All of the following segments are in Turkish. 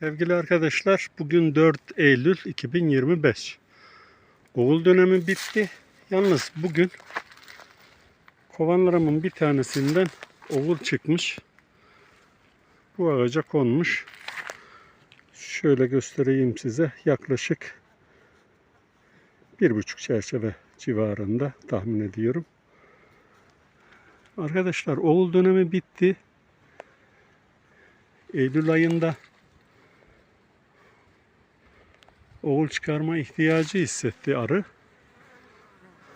Sevgili arkadaşlar, bugün 4 Eylül 2025. Oğul dönemi bitti. Yalnız bugün kovanlarımın bir tanesinden oğul çıkmış. Bu ağaca konmuş. Şöyle göstereyim size. Yaklaşık bir buçuk çerçeve civarında tahmin ediyorum. Arkadaşlar oğul dönemi bitti. Eylül ayında oğul çıkarma ihtiyacı hissetti arı.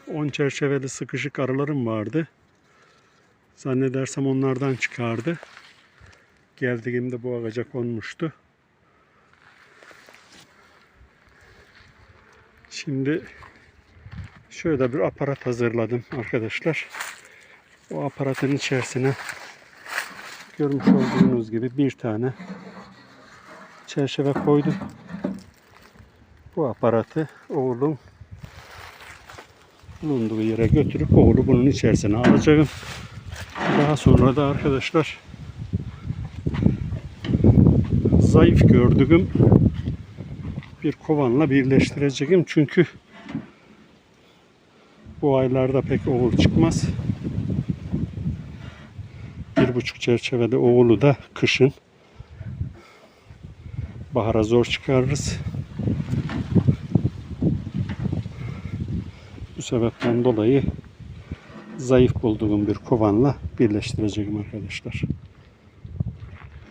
10 çerçeveli sıkışık arılarım vardı. Zannedersem onlardan çıkardı. Geldiğimde bu ağaca konmuştu. Şimdi şöyle bir aparat hazırladım arkadaşlar. O aparatın içerisine görmüş olduğunuz gibi bir tane çerçeve koydum. Bu aparatı oğlum bulunduğu yere götürüp oğlu bunun içerisine alacağım. Daha sonra da arkadaşlar zayıf gördüğüm bir kovanla birleştireceğim. Çünkü bu aylarda pek oğul çıkmaz. Bir buçuk çerçevede oğulu da kışın bahara zor çıkarırız. Sebepten dolayı zayıf bulduğum bir kovanla birleştireceğim arkadaşlar.